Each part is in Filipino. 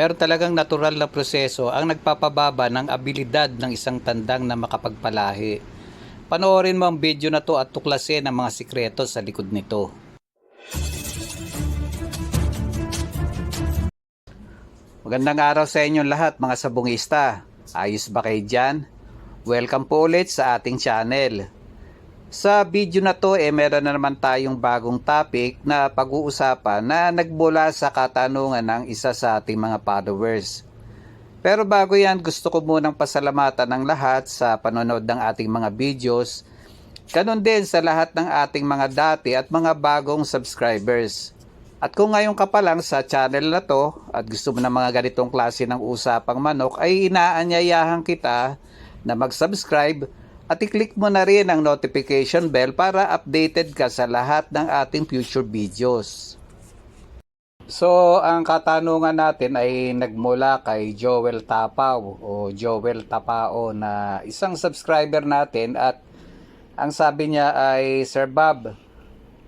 Pero talagang natural na proseso ang nagpapababa ng abilidad ng isang tandang na makapagpalahi. Panoorin mo ang video na to at tuklasin ang mga sikreto sa likod nito. Magandang araw sa inyong lahat mga sabungista. Ayos ba kayo dyan? Welcome po ulit sa ating channel. Sa video na to eh meron na naman tayong bagong topic na pag-uusapan na nagmula sa katanungan ng isa sa ating mga followers. Pero bago yan gusto ko munang pasalamatan ng lahat sa panonood ng ating mga videos. Ganon din sa lahat ng ating mga dati at mga bagong subscribers. At kung ngayon ka pa lang sa channel na to at gusto mo ng mga ganitong klase ng usapang manok ay inaanyayahan kita na mag-subscribe at i-click mo na rin ang notification bell para updated ka sa lahat ng ating future videos. So, ang katanungan natin ay nagmula kay Joel Tapaw o Joel Tapao na isang subscriber natin at ang sabi niya ay Sir Bob,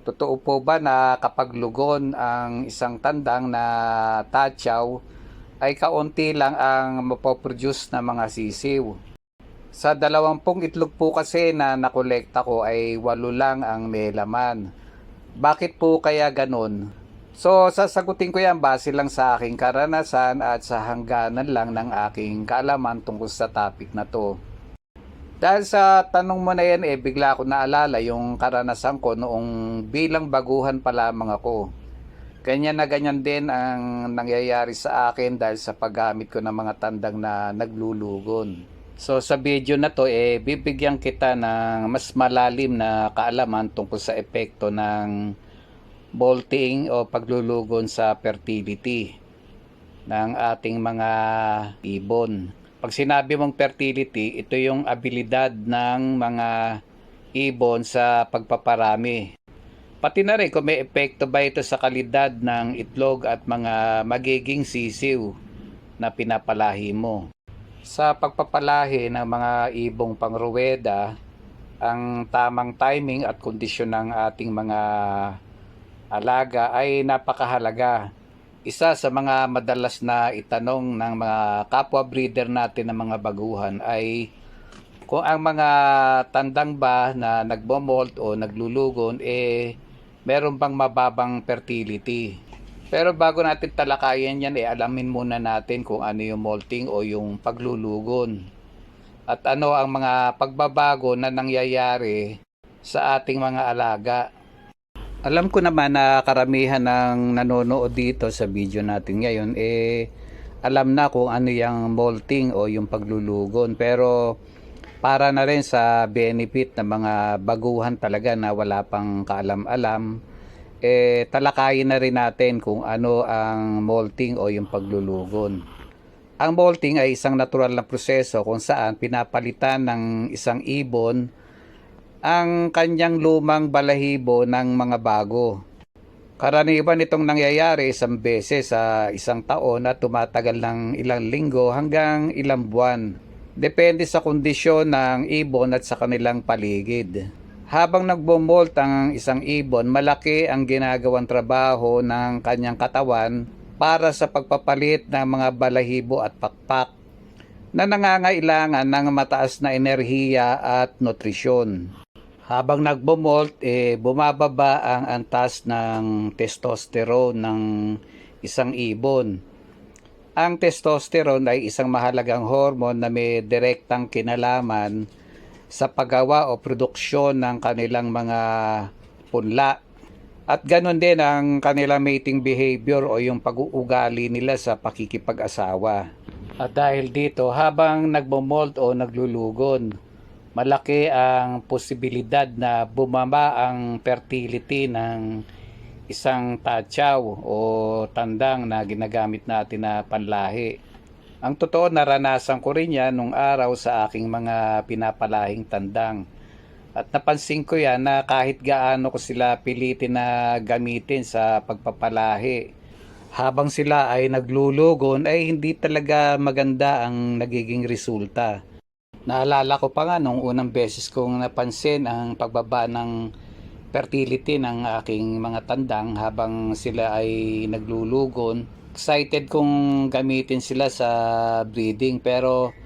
totoo po ba na kapag lugon ang isang tandang na tatyaw ay kaunti lang ang mapoproduce na mga sisiw? Sa dalawampung itlog po kasi na nakolekta ko ay walo lang ang may laman. Bakit po kaya ganun? So, sasagutin ko yan base lang sa aking karanasan at sa hangganan lang ng aking kaalaman tungkol sa topic na to. Dahil sa tanong mo na yan, eh, bigla ko naalala yung karanasan ko noong bilang baguhan pa lamang ako. Ganyan na ganyan din ang nangyayari sa akin dahil sa paggamit ko ng mga tandang na naglulugon. So sa video na to eh bibigyan kita ng mas malalim na kaalaman tungkol sa epekto ng bolting o paglulugon sa fertility ng ating mga ibon. Pag sinabi mong fertility, ito yung abilidad ng mga ibon sa pagpaparami. Pati na rin kung may epekto ba ito sa kalidad ng itlog at mga magiging sisiw na pinapalahi mo. Sa pagpapalahi ng mga ibong pangruweda, ang tamang timing at kondisyon ng ating mga alaga ay napakahalaga. Isa sa mga madalas na itanong ng mga kapwa breeder natin ng mga baguhan ay kung ang mga tandang ba na nagbomolt o naglulugon eh meron bang mababang fertility. Pero bago natin talakayan yan eh alamin muna natin kung ano yung molting o yung paglulugon. At ano ang mga pagbabago na nangyayari sa ating mga alaga. Alam ko naman na karamihan ng nanonood dito sa video natin ngayon eh alam na kung ano yung molting o yung paglulugon pero para na rin sa benefit ng mga baguhan talaga na wala pang kaalam-alam eh talakayin na rin natin kung ano ang molting o yung paglulugon. Ang molting ay isang natural na proseso kung saan pinapalitan ng isang ibon ang kanyang lumang balahibo ng mga bago. Karaniwan itong nangyayari isang beses sa isang taon at tumatagal ng ilang linggo hanggang ilang buwan. Depende sa kondisyon ng ibon at sa kanilang paligid. Habang nagbomolt ang isang ibon, malaki ang ginagawang trabaho ng kanyang katawan para sa pagpapalit ng mga balahibo at pakpak na nangangailangan ng mataas na enerhiya at nutrisyon. Habang nagbomolt, eh, bumababa ang antas ng testosterone ng isang ibon. Ang testosterone ay isang mahalagang hormone na may direktang kinalaman sa paggawa o produksyon ng kanilang mga punla. At ganoon din ang kanilang mating behavior o yung pag-uugali nila sa pakikipag-asawa. At dahil dito, habang nagbomold o naglulugon, malaki ang posibilidad na bumaba ang fertility ng isang tatyaw o tandang na ginagamit natin na panlahi. Ang totoo, naranasan ko rin yan nung araw sa aking mga pinapalahing tandang. At napansin ko yan na kahit gaano ko sila pilitin na gamitin sa pagpapalahi, habang sila ay naglulugon ay hindi talaga maganda ang nagiging resulta. Naalala ko pa nga nung unang beses kong napansin ang pagbaba ng fertility ng aking mga tandang habang sila ay naglulugon excited kung gamitin sila sa breeding pero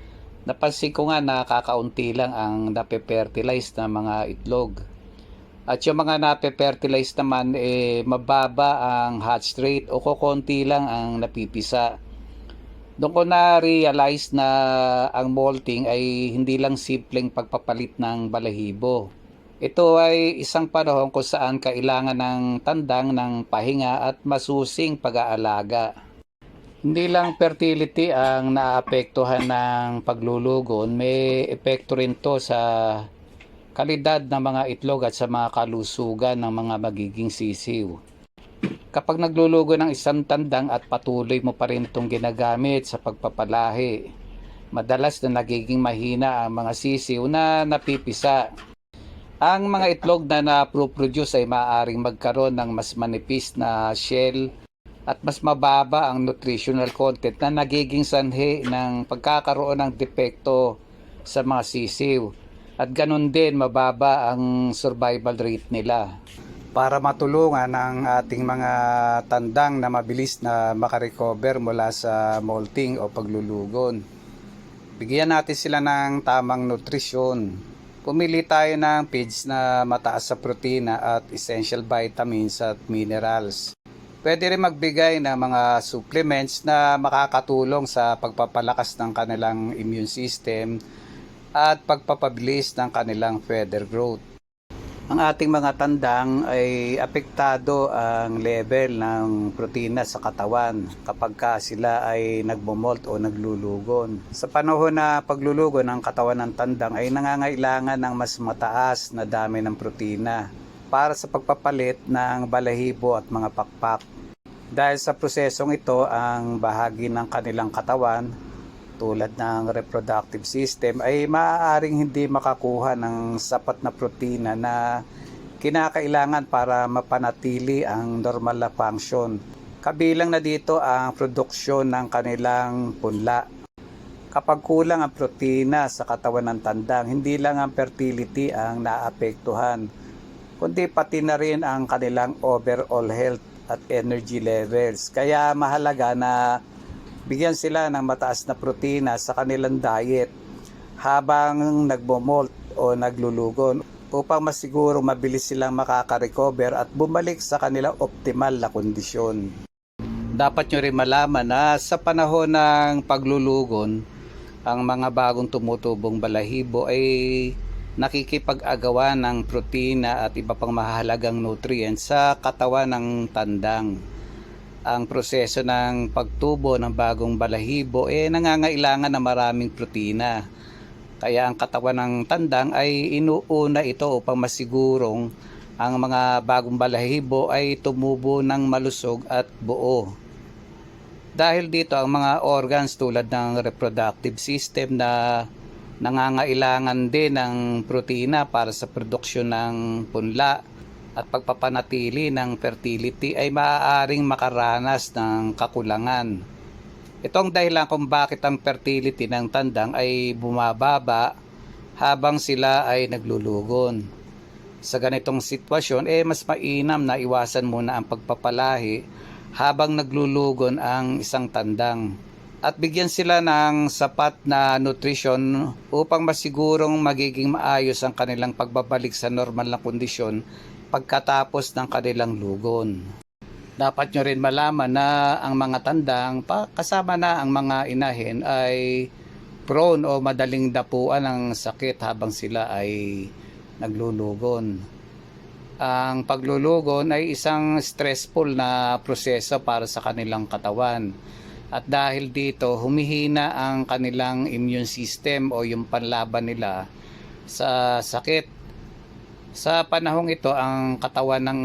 napansin ko nga nakakaunti lang ang nape-fertilize na mga itlog. At yung mga nape-fertilize naman eh mababa ang hatch rate o kokonti lang ang napipisa. Doon ko na-realize na ang molting ay hindi lang simpleng pagpapalit ng balahibo. Ito ay isang panahon kung saan kailangan ng tandang ng pahinga at masusing pag-aalaga. Hindi lang fertility ang naapektuhan ng paglulugon, may epekto rin to sa kalidad ng mga itlog at sa mga kalusugan ng mga magiging sisiw. Kapag naglulugo ng isang tandang at patuloy mo pa rin itong ginagamit sa pagpapalahi, madalas na nagiging mahina ang mga sisiw na napipisa. Ang mga itlog na na-produce ay maaaring magkaroon ng mas manipis na shell at mas mababa ang nutritional content na nagiging sanhi ng pagkakaroon ng depekto sa mga sisiw. At ganun din mababa ang survival rate nila. Para matulungan ang ating mga tandang na mabilis na makarecover mula sa molting o paglulugon. Bigyan natin sila ng tamang nutrisyon. Pumili tayo ng feeds na mataas sa protina at essential vitamins at minerals. Pwede rin magbigay ng mga supplements na makakatulong sa pagpapalakas ng kanilang immune system at pagpapabilis ng kanilang feather growth. Ang ating mga tandang ay apektado ang level ng protina sa katawan kapag ka sila ay nagmomolt o naglulugon. Sa panahon na paglulugon ng katawan ng tandang ay nangangailangan ng mas mataas na dami ng protina para sa pagpapalit ng balahibo at mga pakpak. Dahil sa prosesong ito, ang bahagi ng kanilang katawan tulad ng reproductive system ay maaaring hindi makakuha ng sapat na protina na kinakailangan para mapanatili ang normal na function. Kabilang na dito ang produksyon ng kanilang punla. Kapag kulang ang protina sa katawan ng tandang, hindi lang ang fertility ang naapektuhan, kundi pati na rin ang kanilang overall health at energy levels. Kaya mahalaga na bigyan sila ng mataas na protina sa kanilang diet habang nagbomolt o naglulugon upang masiguro mabilis silang makaka-recover at bumalik sa kanilang optimal na kondisyon. Dapat nyo rin malaman na sa panahon ng paglulugon, ang mga bagong tumutubong balahibo ay nakikipag-agawa ng protina at iba pang mahalagang nutrients sa katawan ng tandang ang proseso ng pagtubo ng bagong balahibo eh nangangailangan ng maraming protina. Kaya ang katawan ng tandang ay inuuna ito upang masigurong ang mga bagong balahibo ay tumubo ng malusog at buo. Dahil dito ang mga organs tulad ng reproductive system na nangangailangan din ng protina para sa produksyon ng punla, at pagpapanatili ng fertility ay maaaring makaranas ng kakulangan. Ito ang dahilan kung bakit ang fertility ng tandang ay bumababa habang sila ay naglulugon. Sa ganitong sitwasyon, eh mas mainam na iwasan muna ang pagpapalahi habang naglulugon ang isang tandang at bigyan sila ng sapat na nutrition upang masigurong magiging maayos ang kanilang pagbabalik sa normal na kondisyon pagkatapos ng kanilang lugon. Dapat nyo rin malaman na ang mga tandang, kasama na ang mga inahin ay prone o madaling dapuan ng sakit habang sila ay naglulugon. Ang paglulugon ay isang stressful na proseso para sa kanilang katawan. At dahil dito, humihina ang kanilang immune system o yung panlaban nila sa sakit sa panahong ito, ang katawan ng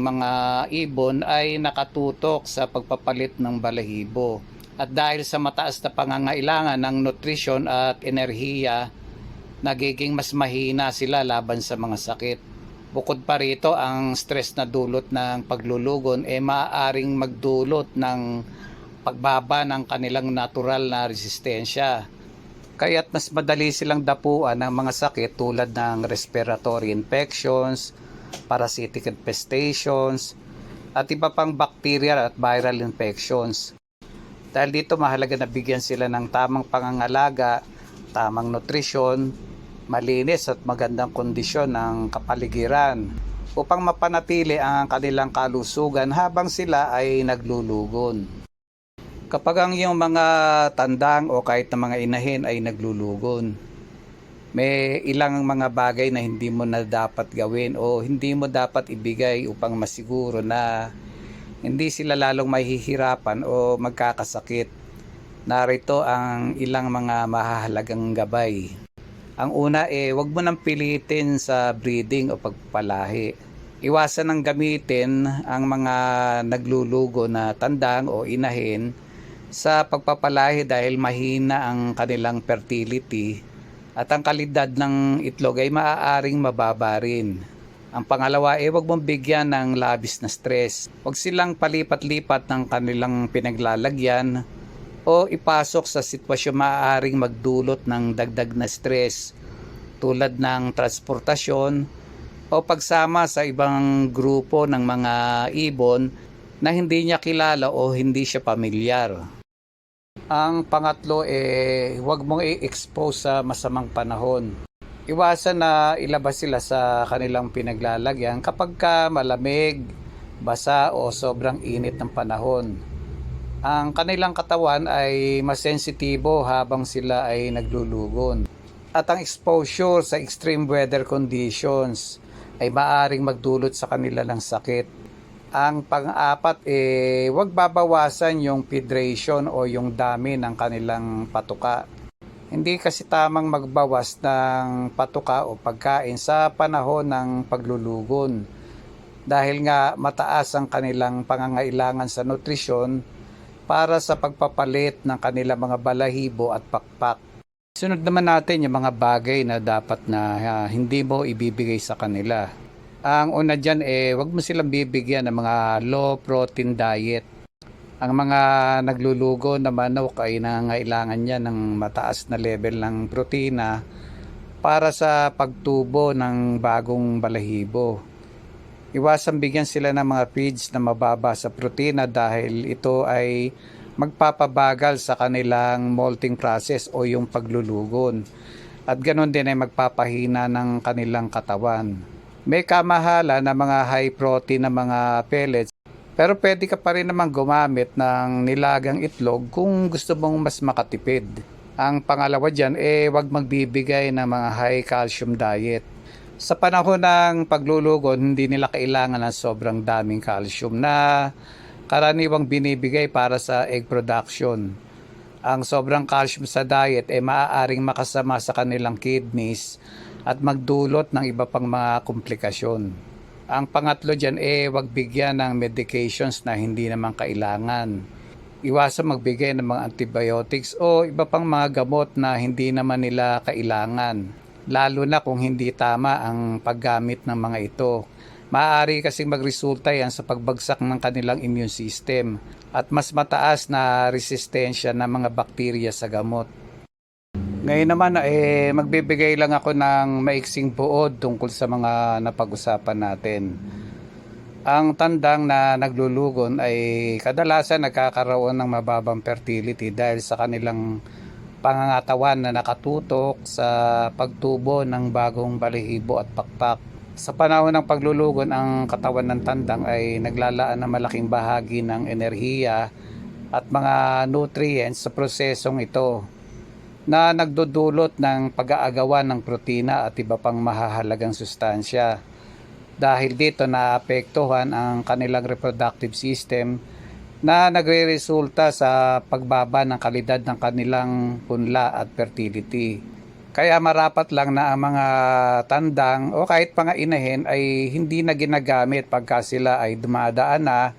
mga ibon ay nakatutok sa pagpapalit ng balahibo. At dahil sa mataas na pangangailangan ng nutrisyon at enerhiya, nagiging mas mahina sila laban sa mga sakit. Bukod pa rito, ang stress na dulot ng paglulugon ay eh, maaaring magdulot ng pagbaba ng kanilang natural na resistensya kaya't mas madali silang dapuan ng mga sakit tulad ng respiratory infections, parasitic infestations, at iba pang bacterial at viral infections. Dahil dito mahalaga na bigyan sila ng tamang pangangalaga, tamang nutrisyon, malinis at magandang kondisyon ng kapaligiran upang mapanatili ang kanilang kalusugan habang sila ay naglulugon. Kapag ang iyong mga tandang o kahit na mga inahin ay naglulugon, may ilang mga bagay na hindi mo na dapat gawin o hindi mo dapat ibigay upang masiguro na hindi sila lalong mahihirapan o magkakasakit. Narito ang ilang mga mahahalagang gabay. Ang una eh, wag mo nang pilitin sa breeding o pagpalahi. Iwasan ng gamitin ang mga naglulugo na tandang o inahin sa pagpapalahi dahil mahina ang kanilang fertility at ang kalidad ng itlog ay maaaring mababa rin. Ang pangalawa ay huwag mong bigyan ng labis na stress. Huwag silang palipat-lipat ng kanilang pinaglalagyan o ipasok sa sitwasyon maaaring magdulot ng dagdag na stress tulad ng transportasyon o pagsama sa ibang grupo ng mga ibon na hindi niya kilala o hindi siya pamilyar. Ang pangatlo eh huwag mong i-expose sa masamang panahon. Iwasan na ilabas sila sa kanilang pinaglalagyan kapag ka malamig, basa o sobrang init ng panahon. Ang kanilang katawan ay masensitibo habang sila ay naglulugon. At ang exposure sa extreme weather conditions ay maaring magdulot sa kanila ng sakit ang pang-apat eh wag babawasan yung hydration o yung dami ng kanilang patuka. Hindi kasi tamang magbawas ng patuka o pagkain sa panahon ng paglulugon. Dahil nga mataas ang kanilang pangangailangan sa nutrisyon para sa pagpapalit ng kanilang mga balahibo at pakpak. Sunod naman natin yung mga bagay na dapat na ah, hindi mo ibibigay sa kanila. Ang una dyan eh, wag mo silang bibigyan ng mga low protein diet. Ang mga naglulugo na manok ay nangailangan niya ng mataas na level ng protina para sa pagtubo ng bagong balahibo. Iwasan bigyan sila ng mga feeds na mababa sa protina dahil ito ay magpapabagal sa kanilang molting process o yung paglulugon. At ganoon din ay magpapahina ng kanilang katawan may kamahala na mga high protein na mga pellets. Pero pwede ka pa rin naman gumamit ng nilagang itlog kung gusto mong mas makatipid. Ang pangalawa dyan, eh wag magbibigay ng mga high calcium diet. Sa panahon ng paglulugon, hindi nila kailangan ng sobrang daming calcium na karaniwang binibigay para sa egg production. Ang sobrang calcium sa diet ay eh, maaaring makasama sa kanilang kidneys at magdulot ng iba pang mga komplikasyon. Ang pangatlo dyan eh wag bigyan ng medications na hindi naman kailangan. Iwasan magbigay ng mga antibiotics o iba pang mga gamot na hindi naman nila kailangan. Lalo na kung hindi tama ang paggamit ng mga ito. Maaari kasing magresulta yan sa pagbagsak ng kanilang immune system at mas mataas na resistensya ng mga bakterya sa gamot. Ngayon naman eh magbibigay lang ako ng maiksing buod tungkol sa mga napag-usapan natin. Ang tandang na naglulugon ay kadalasan nagkakaroon ng mababang fertility dahil sa kanilang pangangatawan na nakatutok sa pagtubo ng bagong balihibo at pakpak. Sa panahon ng paglulugon, ang katawan ng tandang ay naglalaan ng malaking bahagi ng enerhiya at mga nutrients sa prosesong ito na nagdudulot ng pag-aagawan ng protina at iba pang mahahalagang sustansya. Dahil dito naapektuhan ang kanilang reproductive system na nagre-resulta sa pagbaba ng kalidad ng kanilang punla at fertility. Kaya marapat lang na ang mga tandang o kahit mga inahin ay hindi na ginagamit pagka sila ay dumadaan na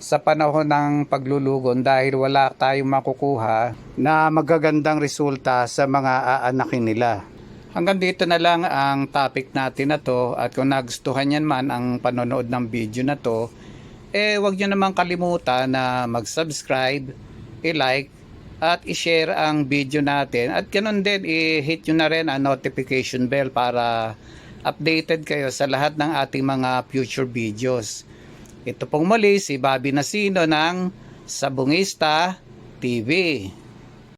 sa panahon ng paglulugon dahil wala tayong makukuha na magagandang resulta sa mga aanakin nila. Hanggang dito na lang ang topic natin na to at kung nagustuhan yan man ang panonood ng video na to, eh wag nyo naman kalimutan na mag-subscribe, i-like, at i-share ang video natin at ganun din i-hit nyo na rin ang notification bell para updated kayo sa lahat ng ating mga future videos. Ito pong muli si Bobby Nasino ng Sabungista TV.